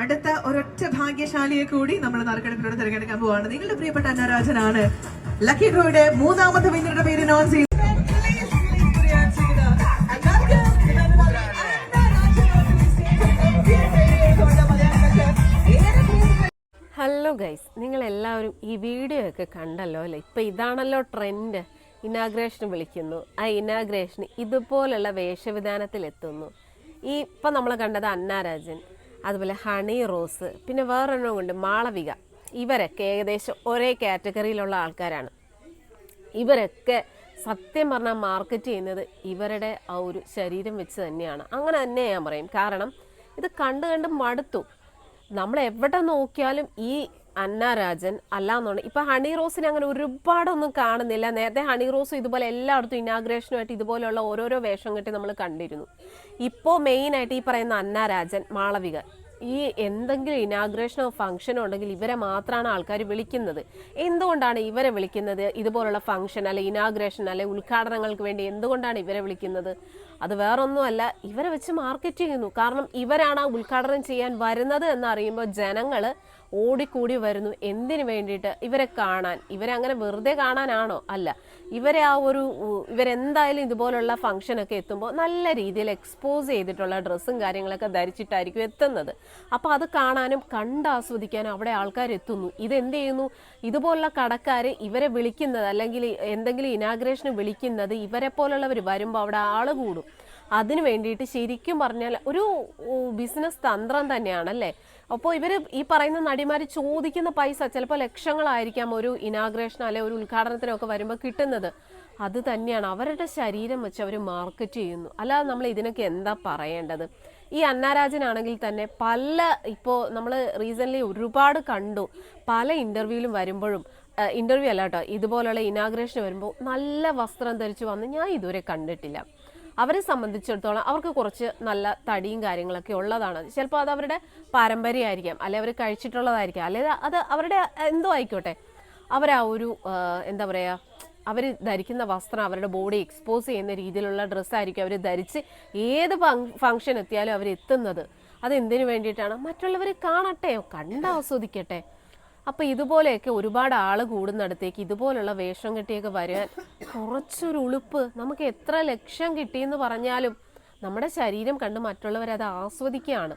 അടുത്ത ഒരൊറ്റ ഭാഗ്യശാലിയെ കൂടി നമ്മൾ നറുക്കെടുപ്പിലൂടെ തിരഞ്ഞെടുക്കാൻ പോവാണ്. നിങ്ങളുടെ പ്രിയപ്പെട്ട അന്നരാജനാണ് ലക്കി ഡ്രോയുടെ മൂന്നാമത്തെ വിന്നറുടെ പേര് നോൺ ചെയ്ത് ഹലോ ഗൈസ് നിങ്ങൾ എല്ലാവരും ഈ വീഡിയോ ഒക്കെ കണ്ടല്ലോ അല്ലേ? ഇപ്പം ഇതാണല്ലോ ട്രെൻഡ് ഇനാഗ്രേഷൻ വിളിക്കുന്നു. ആ ഇനാഗ്രേഷൻ ഇതുപോലുള്ള വേഷവിധാനത്തിൽ എത്തുന്നു ഈ ഇപ്പം നമ്മൾ കണ്ടത് അന്നാരാജൻ അതുപോലെ ഹണി റോസ് പിന്നെ വേറൊരെണ്ണം ഉണ്ട് മാളവിക. ഇവരൊക്കെ ഏകദേശം ഒരേ കാറ്റഗറിയിലുള്ള ആൾക്കാരാണ്. ഇവരൊക്കെ സത്യം പറഞ്ഞാൽ മാർക്കറ്റ് ചെയ്യുന്നത് ഇവരുടെ ആ ഒരു ശരീരം വെച്ച് തന്നെയാണ്. അങ്ങനെ തന്നെ ഞാൻ പറയും. കാരണം ഇത് കണ്ട് കണ്ട് മടുത്തു. നമ്മൾ എവിടെ നോക്കിയാലും ഈ അന്നാരാജൻ അല്ലാന്നുണ്ട്. ഇപ്പൊ ഹണി റോസിനെ അങ്ങനെ ഒരുപാടൊന്നും കാണുന്നില്ല. നേരത്തെ ഹണി റോസ് ഇതുപോലെ എല്ലായിടത്തും ഇനാഗ്രേഷനുമായിട്ട് ഇതുപോലെയുള്ള ഓരോരോ വേഷം കെട്ടി നമ്മൾ കണ്ടിരുന്നു. ഇപ്പോൾ മെയിനായിട്ട് ഈ പറയുന്ന അന്ന രാജൻ മാളവിക ഈ എന്തെങ്കിലും ഇനാഗ്രേഷനോ ഫംഗ്ഷനോ ഉണ്ടെങ്കിൽ ഇവരെ മാത്രമാണ് ആൾക്കാർ വിളിക്കുന്നത്. എന്തുകൊണ്ടാണ് ഇവരെ വിളിക്കുന്നത്? ഇതുപോലുള്ള ഫംഗ്ഷൻ അല്ലെ ഇനാഗ്രേഷൻ അല്ലെ ഉദ്ഘാടനങ്ങൾക്ക് വേണ്ടി എന്തുകൊണ്ടാണ് ഇവരെ വിളിക്കുന്നത്? അത് വേറൊന്നുമല്ല ഇവരെ വെച്ച് മാർക്കറ്റ് ചെയ്യുന്നു. കാരണം ഇവരാണ് ആ ഉദ്ഘാടനം ചെയ്യാൻ വരുന്നത് എന്നറിയുമ്പോൾ ജനങ്ങൾ ഓടിക്കൂടി വരുന്നു. എന്തിനു വേണ്ടിയിട്ട്? ഇവരെ കാണാൻ. ഇവരെ അങ്ങനെ വെറുതെ കാണാനാണോ? അല്ല. ഇവരെ ആ ഒരു ഇവരെന്തായാലും ഇതുപോലുള്ള ഫംഗ്ഷനൊക്കെ എത്തുമ്പോൾ നല്ല രീതിയിൽ എക്സ്പോസ് ചെയ്തിട്ടുള്ള ഡ്രസ്സും കാര്യങ്ങളൊക്കെ ധരിച്ചിട്ടായിരിക്കും എത്തുന്നത്. അപ്പോൾ അത് കാണാനും കണ്ടാസ്വദിക്കാനും അവിടെ ആൾക്കാർ എത്തുന്നു. ഇതെന്ത് ചെയ്യുന്നു? ഇതുപോലുള്ള കടക്കാർ ഇവരെ വിളിക്കുന്നത് അല്ലെങ്കിൽ എന്തെങ്കിലും ഇനാഗ്രേഷന് വിളിക്കുന്നത് ഇവരെ പോലുള്ളവർ വരുമ്പോൾ അവിടെ ആൾ കൂടും. അതിനു വേണ്ടിയിട്ട് ശരിക്കും പറഞ്ഞാൽ ഒരു ബിസിനസ് തന്ത്രം തന്നെയാണല്ലേ? അപ്പോൾ ഇവർ ഈ പറയുന്ന നടിമാർ ചോദിക്കുന്ന പൈസ ചിലപ്പോൾ ലക്ഷങ്ങളായിരിക്കാം ഒരു ഇനാഗ്രേഷൻ അല്ലെ ഒരു ഉദ്ഘാടനത്തിനൊക്കെ വരുമ്പോൾ കിട്ടുന്നത്. അത് തന്നെയാണ്. അവരുടെ ശരീരം വെച്ച് അവർ മാർക്കറ്റ് ചെയ്യുന്നു. അല്ലാതെ നമ്മൾ ഇതിനൊക്കെ എന്താ പറയേണ്ടത്? ഈ അന്നാരാജനാണെങ്കിൽ തന്നെ പല ഇപ്പോൾ നമ്മൾ റീസെന്റ്ലി ഒരുപാട് കണ്ടു. പല ഇന്റർവ്യൂവിലും വരുമ്പോഴും ഇന്റർവ്യൂ അല്ല കേട്ടോ ഇതുപോലുള്ള ഇനാഗ്രേഷൻ വരുമ്പോൾ നല്ല വസ്ത്രം ധരിച്ച് വന്ന് ഞാൻ ഇതുവരെ കണ്ടിട്ടില്ല. അവരെ സംബന്ധിച്ചിടത്തോളം അവർക്ക് കുറച്ച് നല്ല തടിയും കാര്യങ്ങളൊക്കെ ഉള്ളതാണ്. ചിലപ്പോൾ അത് അവരുടെ പാരമ്പര്യമായിരിക്കാം അല്ലെ അവർ കഴിച്ചിട്ടുള്ളതായിരിക്കാം അല്ലെ അത് അവരുടെ എന്തോ ആയിക്കോട്ടെ. അവർ ആ ഒരു എന്താ പറയുക അവർ ധരിക്കുന്ന വസ്ത്രം അവരുടെ ബോഡി എക്സ്പോസ് ചെയ്യുന്ന രീതിയിലുള്ള ഡ്രസ്സായിരിക്കും അവർ ധരിച്ച് ഏത് ഫംഗ്ഷൻ എത്തിയാലും അവർ എത്തുന്നത്. അത് എന്തിനു വേണ്ടിയിട്ടാണ്? മറ്റുള്ളവർ കാണട്ടെ കണ്ട് ആസ്വദിക്കട്ടെ. അപ്പൊ ഇതുപോലെയൊക്കെ ഒരുപാട് ആൾ കൂടുന്നിടത്തേക്ക് ഇതുപോലുള്ള വേഷം കെട്ടിയൊക്കെ വരാൻ കുറച്ചൊരു ഉളുപ്പ് നമുക്ക് എത്ര ലക്ഷം കിട്ടിയെന്ന് പറഞ്ഞാലും നമ്മുടെ ശരീരം കണ്ട് മറ്റുള്ളവർ അത് ആസ്വദിക്കുകയാണ്.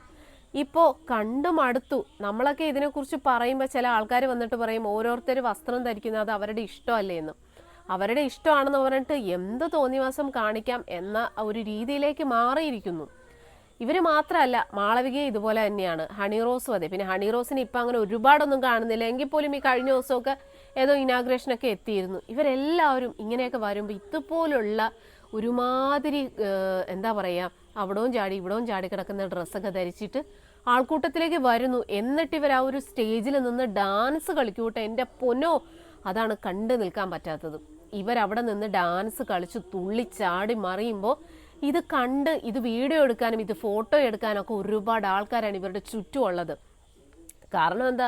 ഇപ്പോൾ കണ്ടും അടുത്തു നമ്മളൊക്കെ ഇതിനെക്കുറിച്ച് പറയുമ്പോൾ ചില ആൾക്കാർ വന്നിട്ട് പറയും ഓരോരുത്തർ വസ്ത്രം ധരിക്കുന്നത് അത് അവരുടെ ഇഷ്ടമല്ലേ എന്ന്. അവരുടെ ഇഷ്ടമാണെന്ന് പറഞ്ഞിട്ട് എന്ത് തോന്നിവാസം കാണിക്കാം എന്ന ഒരു രീതിയിലേക്ക് മാറിയിരിക്കുന്നു. ഇവർ മാത്രമല്ല മാളവികയും ഇതുപോലെ തന്നെയാണ്. ഹണി റോസും അതെ. പിന്നെ ഹണി റോസിന് ഇപ്പം അങ്ങനെ ഒരുപാടൊന്നും കാണുന്നില്ല. എങ്കിൽ പോലും ഈ കഴിഞ്ഞ ദിവസമൊക്കെ ഏതോ ഇനാഗ്രേഷനൊക്കെ എത്തിയിരുന്നു. ഇവരെല്ലാവരും ഇങ്ങനെയൊക്കെ വരുമ്പോൾ ഇതുപോലുള്ള ഒരുമാതിരി എന്താ പറയുക അവിടവും ചാടി ഇവിടവും ചാടി കിടക്കുന്ന ഡ്രസ്സൊക്കെ ധരിച്ചിട്ട് ആൾക്കൂട്ടത്തിലേക്ക് വരുന്നു. എന്നിട്ട് ഇവർ ആ ഒരു സ്റ്റേജിൽ നിന്ന് ഡാൻസ് കളിക്കൂട്ടെ. എന്റെ പൊന്നോ അതാണ് കണ്ടു നിൽക്കാൻ പറ്റാത്തത്. ഇവരവിടെ നിന്ന് ഡാൻസ് കളിച്ച് തുള്ളി ചാടി മറിയുമ്പോൾ ഇത് കണ്ട് ഇത് വീഡിയോ എടുക്കാനും ഇത് ഫോട്ടോ എടുക്കാനും ഒക്കെ ഒരുപാട് ആൾക്കാരാണ് ഇവരുടെ ചുറ്റുമുള്ളത് കാരണം എന്താ?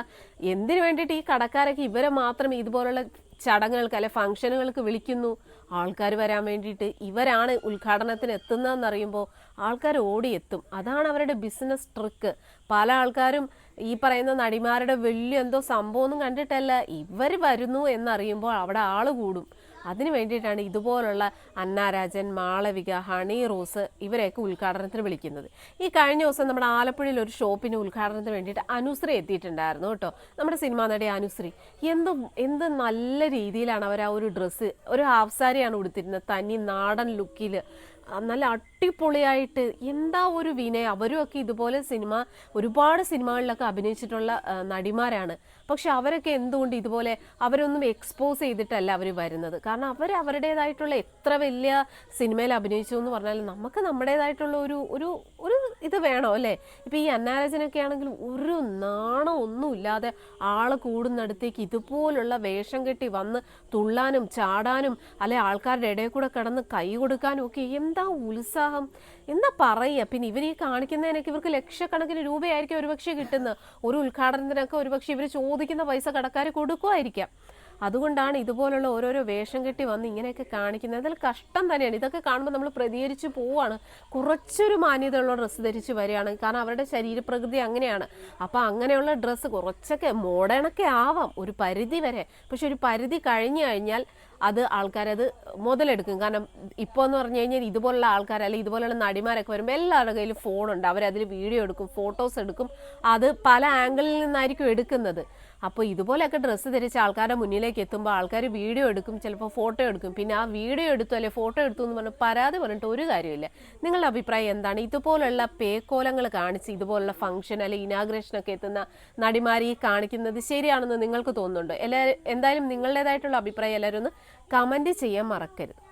എന്തിനു വേണ്ടിയിട്ട് ഈ കടക്കാരൊക്കെ ഇവരെ മാത്രം ഇതുപോലുള്ള ചടങ്ങുകൾക്ക് അല്ലെ ഫംഗ്ഷനുകൾക്ക് വിളിക്കുന്നു? ആൾക്കാർ വരാൻ വേണ്ടിയിട്ട് ഇവരാണ് ഉദ്ഘാടനത്തിന് എത്തുന്നതെന്നറിയുമ്പോൾ ആൾക്കാർ ഓടിയെത്തും. അതാണ് അവരുടെ ബിസിനസ് ട്രിക്ക്. പല ആൾക്കാരും ഈ പറയുന്ന നടിമാരുടെ വലിയ എന്തോ സംഭവമൊന്നും കണ്ടിട്ടല്ല. ഇവർ വരുന്നു എന്നറിയുമ്പോൾ അവിടെ ആൾ കൂടും. അതിന് വേണ്ടിയിട്ടാണ് ഇതുപോലുള്ള അന്നാരാജൻ മാളവിക ഹണി റോസ് ഇവരെയൊക്കെ ഉദ്ഘാടനത്തിന് വിളിക്കുന്നത്. ഈ കഴിഞ്ഞ ദിവസം നമ്മുടെ ആലപ്പുഴയിൽ ഒരു ഷോപ്പിന് ഉദ്ഘാടനത്തിന് വേണ്ടിയിട്ട് അനുശ്രീ എത്തിയിട്ടുണ്ടായിരുന്നു കേട്ടോ. നമ്മുടെ സിനിമാ നടി അനുശ്രീ. എന്ത് എന്ത് നല്ല രീതിയിലാണ് അവർ ആ ഒരു ഡ്രസ്സ് ഒരു ഹാഫ് സാരിയാണ് ഉടുത്തിരുന്നത്. തനി നാടൻ ലുക്കിൽ നല്ല അടിപൊളിയായിട്ട് എന്താ ഒരു വിനയ? അവരും ഒക്കെ ഇതുപോലെ സിനിമ ഒരുപാട് സിനിമകളിലൊക്കെ അഭിനയിച്ചിട്ടുള്ള നടിമാരാണ്. പക്ഷെ അവരൊക്കെ എന്തുകൊണ്ട് ഇതുപോലെ അവരൊന്നും എക്സ്പോസ് ചെയ്തിട്ടല്ല അവർ വരുന്നത്? കാരണം അവർ അവരുടേതായിട്ടുള്ള എത്ര വലിയ സിനിമയിൽ അഭിനയിച്ചു എന്ന് പറഞ്ഞാൽ നമുക്ക് നമ്മുടേതായിട്ടുള്ള ഒരു ഒരു ഒരു ഇത് വേണോ അല്ലേ? ഇപ്പം ഈ അന്നാരജനൊക്കെ ആണെങ്കിൽ ഒരു നാണം ഒന്നുമില്ലാതെ ആൾ കൂടുന്നിടത്തേക്ക് ഇതുപോലുള്ള വേഷം കെട്ടി വന്ന് തുള്ളാനും ചാടാനും അല്ലെ ആൾക്കാരുടെ ഇടയിൽ കൂടെ കിടന്ന് കൈ കൊടുക്കാനും ഒക്കെ എന്താ ഉത്സാഹം? എന്നാ പറയുക? പിന്നെ ഇവർ ഈ കാണിക്കുന്നതിനൊക്കെ ഇവർക്ക് ലക്ഷക്കണക്കിന് രൂപയായിരിക്കും ഒരുപക്ഷെ കിട്ടുന്നത്. ഒരു ഉദ്ഘാടനത്തിനൊക്കെ ഒരുപക്ഷെ ഇവർ ചോദിക്കുന്ന പൈസ കടക്കാർ കൊടുക്കുമായിരിക്കാം. അതുകൊണ്ടാണ് ഇതുപോലുള്ള ഓരോരോ വേഷം കെട്ടി വന്ന് ഇങ്ങനെയൊക്കെ കാണിക്കുന്നത്. അതിൽ കഷ്ടം തന്നെയാണ്. ഇതൊക്കെ കാണുമ്പോൾ നമ്മൾ പ്രതികരിച്ച് പോവാണ്. കുറച്ചൊരു മാന്യതയുള്ള ഡ്രസ്സ് ധരിച്ച് വരികയാണ്. കാരണം അവരുടെ ശരീരപ്രകൃതി അങ്ങനെയാണ്. അപ്പോൾ അങ്ങനെയുള്ള ഡ്രസ്സ് കുറച്ചൊക്കെ മോഡേണൊക്കെ ആവാം. ഒരു പരിധി വരെ. പക്ഷെ ഒരു പരിധി കഴിഞ്ഞു കഴിഞ്ഞാൽ അത് ആൾക്കാരത് മുതലെടുക്കും. കാരണം ഇപ്പോൾ എന്ന് പറഞ്ഞു കഴിഞ്ഞാൽ ഇതുപോലുള്ള ആൾക്കാർ അല്ലെങ്കിൽ ഇതുപോലുള്ള നടിമാരൊക്കെ വരുമ്പോൾ എല്ലാവരുടെ കയ്യിൽ ഫോണുണ്ട്. അവരതിൽ വീഡിയോ എടുക്കും ഫോട്ടോസ് എടുക്കും. അത് പല ആംഗിളിൽ നിന്നായിരിക്കും എടുക്കുന്നത്. അപ്പോൾ ഇതുപോലെയൊക്കെ ഡ്രസ്സ് ധരിച്ച ആൾക്കാരുടെ മുന്നിലേക്ക് എത്തുമ്പോൾ ആൾക്കാർ വീഡിയോ എടുക്കും ചിലപ്പോൾ ഫോട്ടോ എടുക്കും. പിന്നെ ആ വീഡിയോ എടുത്തു അല്ലെങ്കിൽ ഫോട്ടോ എടുത്തു എന്ന് പറഞ്ഞ് പരാതി പറഞ്ഞിട്ട് ഒരു കാര്യമില്ല നിങ്ങളുടെ അഭിപ്രായം എന്താണ്? ഇതുപോലുള്ള പേക്കോലങ്ങൾ കാണിച്ച് ഇതുപോലുള്ള ഫംഗ്ഷൻ അല്ലെങ്കിൽ ഇനാഗ്രേഷനൊക്കെ എത്തുന്ന നടിമാരി കാണിക്കുന്നത് ശരിയാണെന്ന് നിങ്ങൾക്ക് തോന്നുന്നുണ്ടോ? എല്ലാവരും എന്തായാലും നിങ്ങളുടേതായിട്ടുള്ള അഭിപ്രായം എല്ലാവരും ഒന്ന് കമന്റ് ചെയ്യാൻ മറക്കരുത്.